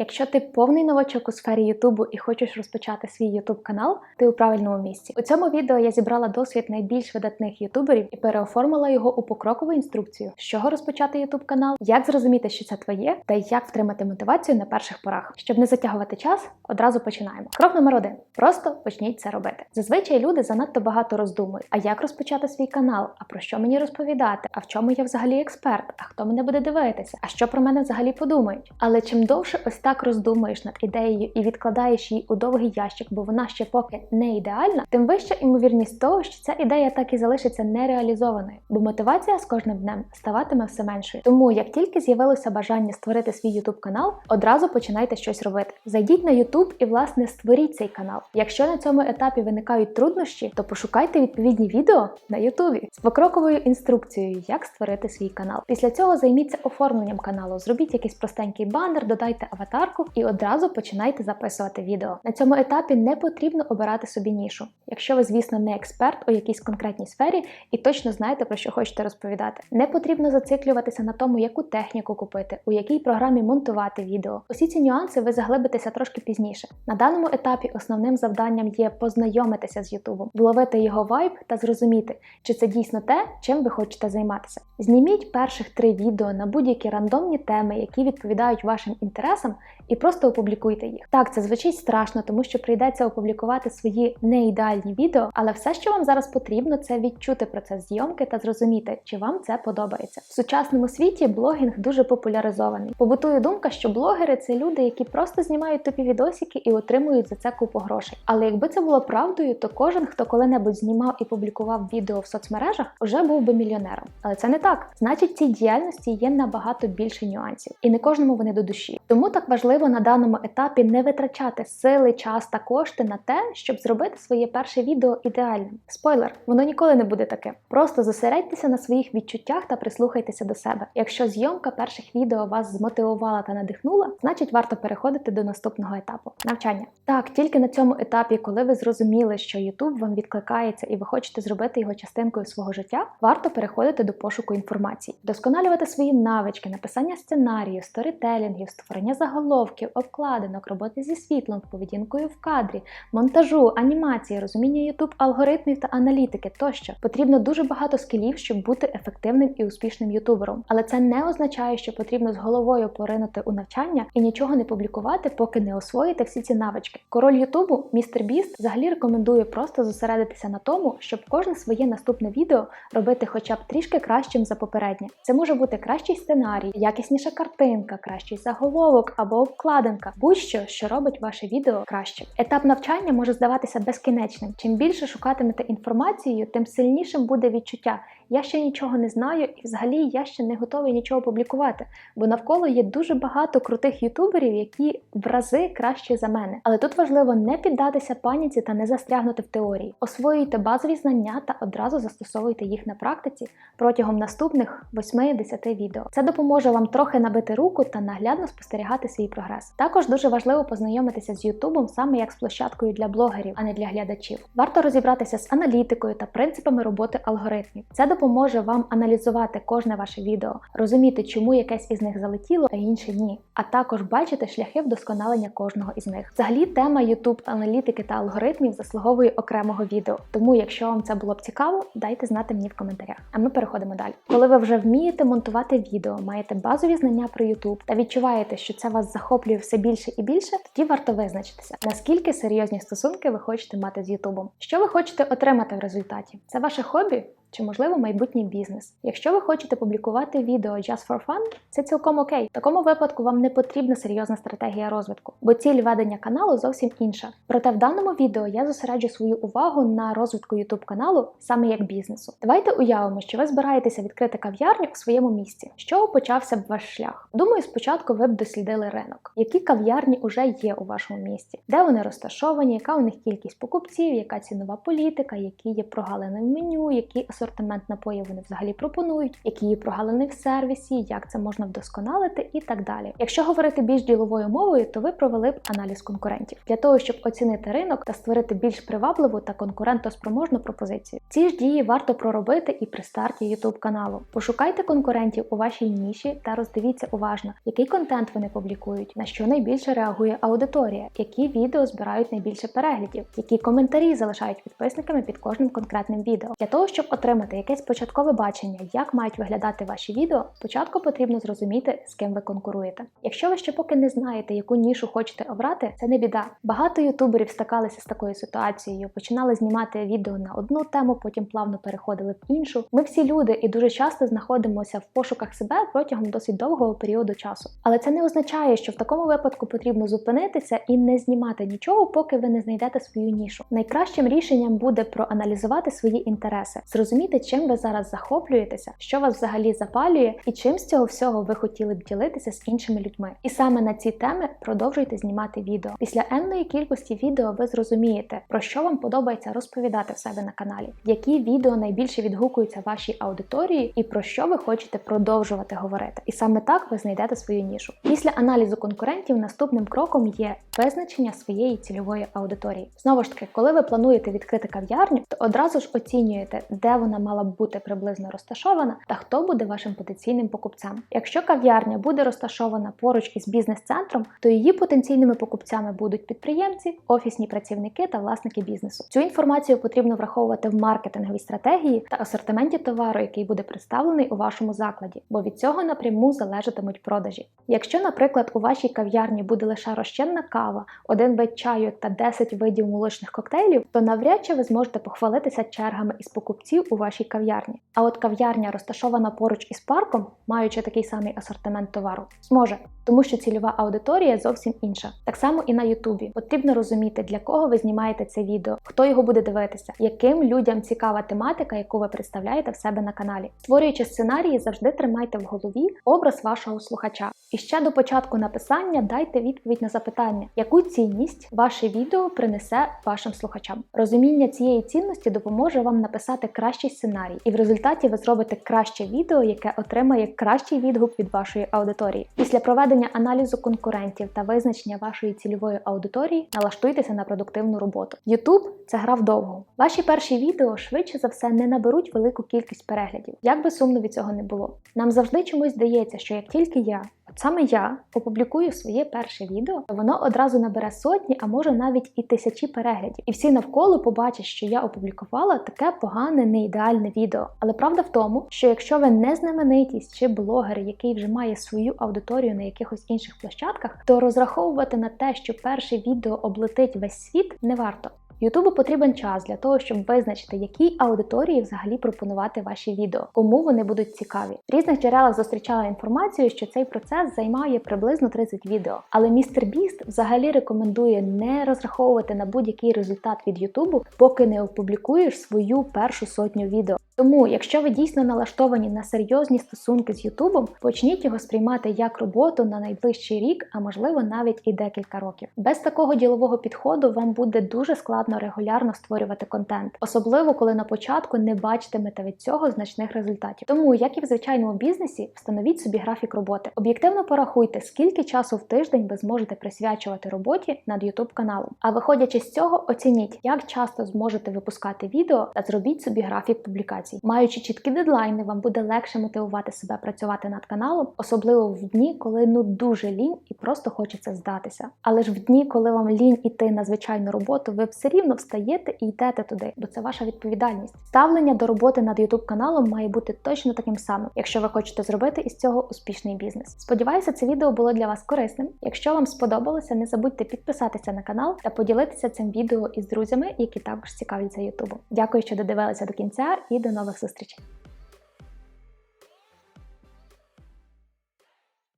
Якщо ти повний новачок у сфері Ютубу і хочеш розпочати свій Ютуб канал, ти у правильному місці. У цьому відео я зібрала досвід найбільш видатних ютуберів і переоформила його у покрокову інструкцію, з чого розпочати Ютуб канал, як зрозуміти, що це твоє, та як втримати мотивацію на перших порах. Щоб не затягувати час, одразу починаємо. Крок номер один: просто почніть це робити. Зазвичай люди занадто багато роздумують. А як розпочати свій канал? А про що мені розповідати? А в чому я взагалі експерт? А хто мене буде дивитися? А що про мене взагалі подумають? Але чим довше ось так роздумуєш над ідеєю і відкладаєш її у довгий ящик, бо вона ще поки не ідеальна, тим вища ймовірність того, що ця ідея так і залишиться нереалізованою, бо мотивація з кожним днем ставатиме все меншою. Тому як тільки з'явилося бажання створити свій YouTube канал, одразу починайте щось робити. Зайдіть на YouTube і власне створіть цей канал. Якщо на цьому етапі виникають труднощі, то пошукайте відповідні відео на YouTube з покроковою інструкцією, як створити свій канал. Після цього займіться оформленням каналу, зробіть якийсь простенький банер, додайте аватарку і одразу починайте записувати відео. На цьому етапі не потрібно обирати собі нішу. Якщо ви, звісно, не експерт у якійсь конкретній сфері і точно знаєте про що хочете розповідати. Не потрібно зациклюватися на тому, яку техніку купити, у якій програмі монтувати відео. Усі ці нюанси ви заглибитеся трошки пізніше. На даному етапі основним завданням є познайомитися з Ютубом, вловити його вайб та зрозуміти, чи це дійсно те, чим ви хочете займатися. Зніміть перших три відео на будь-які рандомні теми, які відповідають вашим інтересам, і просто опублікуйте їх. Так, це звучить страшно, тому що прийдеться опублікувати свої неідеальні відео, але все, що вам зараз потрібно, це відчути процес зйомки та зрозуміти, чи вам це подобається. В сучасному світі блогінг дуже популяризований. Побутує думка, що блогери це люди, які просто знімають тупі відосики і отримують за це купу грошей. Але якби це було правдою, то кожен, хто коли-небудь знімав і публікував відео в соцмережах, вже був би мільйонером. Але це не так. Значить, цій діяльності є набагато більше нюансів, і не кожному вони до душі. Тому так важливо на даному етапі не витрачати сили, час та кошти на те, щоб зробити своє перше відео ідеальним. Спойлер, воно ніколи не буде таке. Просто зосередьтеся на своїх відчуттях та прислухайтеся до себе. Якщо зйомка перших відео вас змотивувала та надихнула, значить варто переходити до наступного етапу навчання. Так, тільки на цьому етапі, коли ви зрозуміли, що YouTube вам відкликається і ви хочете зробити його частинкою свого життя, варто переходити до пошуку інформації, досконалювати свої навички, написання сценарію, сторітелінгів, створення заголовків, обкладинок, роботи зі світлом, поведінкою в кадрі, монтажу, анімації, розуміння YouTube алгоритмів та аналітики тощо. Потрібно дуже багато скілів, щоб бути ефективним і успішним ютубером. Але це не означає, що потрібно з головою поринути у навчання і нічого не публікувати, поки не освоїте всі ці навички. Король Ютубу, містер Біст, взагалі рекомендує просто зосередитися на тому, щоб кожне своє наступне відео робити хоча б трішки кращим за попереднє. Це може бути кращий сценарій, якісніша картинка, кращий заголовок або обкладинка, будь-що, що робить ваше відео краще. Етап навчання може здаватися безкінечним. Чим більше шукатимете інформацію, тим сильнішим буде відчуття. Я ще нічого не знаю, і взагалі я ще не готовий нічого публікувати, бо навколо є дуже багато крутих ютуберів, які в рази кращі за мене. Але тут важливо не піддатися паніці та не застрягнути в теорії. Освоюйте базові знання та одразу застосовуйте їх на практиці протягом наступних 8-10 відео. Це допоможе вам трохи набити руку та наглядно спостерігати свій прогрес. Також дуже важливо познайомитися з Ютубом саме як з площадкою для блогерів, а не для глядачів. Варто розібратися з аналітикою та принципами роботи алгоритмів. Це допоможе вам аналізувати кожне ваше відео, розуміти, чому якесь із них залетіло, а інше ні, а також бачити шляхи вдосконалення кожного із них. Взагалі, тема YouTube аналітики та алгоритмів заслуговує окремого відео. Тому, якщо вам це було б цікаво, дайте знати мені в коментарях. А ми переходимо далі. Коли ви вже вмієте монтувати відео, маєте базові знання про YouTube та відчуваєте, що це вас захоплює все більше і більше, тоді варто визначитися, наскільки серйозні стосунки ви хочете мати з YouTube. Що ви хочете отримати в результаті? Це ваше хобі? Чи можливо майбутній бізнес. Якщо ви хочете публікувати відео just for fun, це цілком окей. В такому випадку вам не потрібна серйозна стратегія розвитку, бо ціль ведення каналу зовсім інша. Проте в даному відео я зосереджу свою увагу на розвитку YouTube каналу саме як бізнесу. Давайте уявимо, що ви збираєтеся відкрити кав'ярню у своєму місті. З чого почався б ваш шлях? Думаю, спочатку ви б дослідили ринок, які кав'ярні вже є у вашому місті, де вони розташовані, яка у них кількість покупців, яка цінова політика, які є прогалини в меню, які асортимент напоїв вони взагалі пропонують, які є прогалини в сервісі, як це можна вдосконалити і так далі. Якщо говорити більш діловою мовою, то ви провели б аналіз конкурентів для того, щоб оцінити ринок та створити більш привабливу та конкурентоспроможну пропозицію. Ці ж дії варто проробити і при старті YouTube каналу. Пошукайте конкурентів у вашій ніші та роздивіться уважно, який контент вони публікують, на що найбільше реагує аудиторія, які відео збирають найбільше переглядів, які коментарі залишають підписниками під кожним конкретним відео. Для того, щоб отримати якесь початкове бачення, як мають виглядати ваші відео, спочатку потрібно зрозуміти, з ким ви конкуруєте. Якщо ви ще поки не знаєте, яку нішу хочете обрати, це не біда. Багато ютуберів стикалися з такою ситуацією, починали знімати відео на одну тему, потім плавно переходили в іншу. Ми всі люди і дуже часто знаходимося в пошуках себе протягом досить довгого періоду часу. Але це не означає, що в такому випадку потрібно зупинитися і не знімати нічого, поки ви не знайдете свою нішу. Найкращим рішенням буде проаналізувати свої інтереси, зрозуміти, чим ви зараз захоплюєтеся, що вас взагалі запалює, і чим з цього всього ви хотіли б ділитися з іншими людьми. І саме на ці теми продовжуйте знімати відео. Після енної кількості відео ви зрозумієте, про що вам подобається розповідати в себе на каналі, які відео найбільше відгукуються вашій аудиторії, і про що ви хочете продовжувати говорити. І саме так ви знайдете свою нішу. Після аналізу конкурентів наступним кроком є визначення своєї цільової аудиторії. Знову ж таки, коли ви плануєте відкрити кав'ярню, то одразу ж оцінюєте, де вона мала б бути приблизно розташована та хто буде вашим потенційним покупцем. Якщо кав'ярня буде розташована поруч із бізнес-центром, то її потенційними покупцями будуть підприємці, офісні працівники та власники бізнесу. Цю інформацію потрібно враховувати в маркетинговій стратегії та асортименті товару, який буде представлений у вашому закладі, бо від цього напряму залежатимуть продажі. Якщо, наприклад, у вашій кав'ярні буде лише розчинна кава, один вид чаю та 10 видів молочних коктейлів, то навряд чи ви зможете похвалитися чергами із покупців у вашій кав'ярні. А от кав'ярня, розташована поруч із парком, маючи такий самий асортимент товару, зможе, тому що цільова аудиторія зовсім інша. Так само і на Ютубі. Потрібно розуміти, для кого ви знімаєте це відео, хто його буде дивитися, яким людям цікава тематика, яку ви представляєте в себе на каналі. Створюючи сценарії, завжди тримайте в голові образ вашого слухача. І ще до початку написання дайте відповідь на запитання, яку цінність ваше відео принесе вашим слухачам. Розуміння цієї цінності допоможе вам написати кращий сценарій, і в результаті ви зробите краще відео, яке отримає кращий відгук від вашої аудиторії. Після проведення аналізу конкурентів та визначення вашої цільової аудиторії налаштуйтеся на продуктивну роботу. YouTube – це гра вдовго. Ваші перші відео швидше за все не наберуть велику кількість переглядів, як би сумно від цього не було. Нам завжди чомусь здається, що як тільки я, саме я, опублікую своє перше відео, воно одразу набере сотні, а може навіть і тисячі переглядів. І всі навколо побачать, що я опублікувала таке погане, не ідеальне відео. Але правда в тому, що якщо ви не знаменитість чи блогер, який вже має свою аудиторію на якихось інших площадках, то розраховувати на те, що перше відео облетить весь світ, не варто. Ютубу потрібен час для того, щоб визначити, якій аудиторії взагалі пропонувати ваші відео, кому вони будуть цікаві. В різних джерелах зустрічала інформацію, що цей процес займає приблизно 30 відео. Але містер Біст взагалі рекомендує не розраховувати на будь-який результат від Ютубу, поки не опублікуєш свою першу сотню відео. Тому, якщо ви дійсно налаштовані на серйозні стосунки з Ютубом, почніть його сприймати як роботу на найближчий рік, а можливо навіть і декілька років. Без такого ділового підходу вам буде дуже складно регулярно створювати контент, особливо коли на початку не бачитимете від цього значних результатів. Тому, як і в звичайному бізнесі, встановіть собі графік роботи. Об'єктивно порахуйте, скільки часу в тиждень ви зможете присвячувати роботі над YouTube каналом. А виходячи з цього, оцініть, як часто зможете випускати відео та зробіть собі графік публікацій. Маючи чіткі дедлайни, вам буде легше мотивувати себе працювати над каналом, особливо в дні, коли ну дуже лінь і просто хочеться здатися. Але ж в дні, коли вам лінь іти на звичайну роботу, ви все рівно встаєте і йдете туди, бо це ваша відповідальність. Ставлення до роботи над YouTube каналом має бути точно таким самим, якщо ви хочете зробити із цього успішний бізнес. Сподіваюся, це відео було для вас корисним. Якщо вам сподобалося, не забудьте підписатися на канал та поділитися цим відео із друзями, які також цікавляться YouTube. Дякую, що додивилися до кінця, і до нових зустрічей.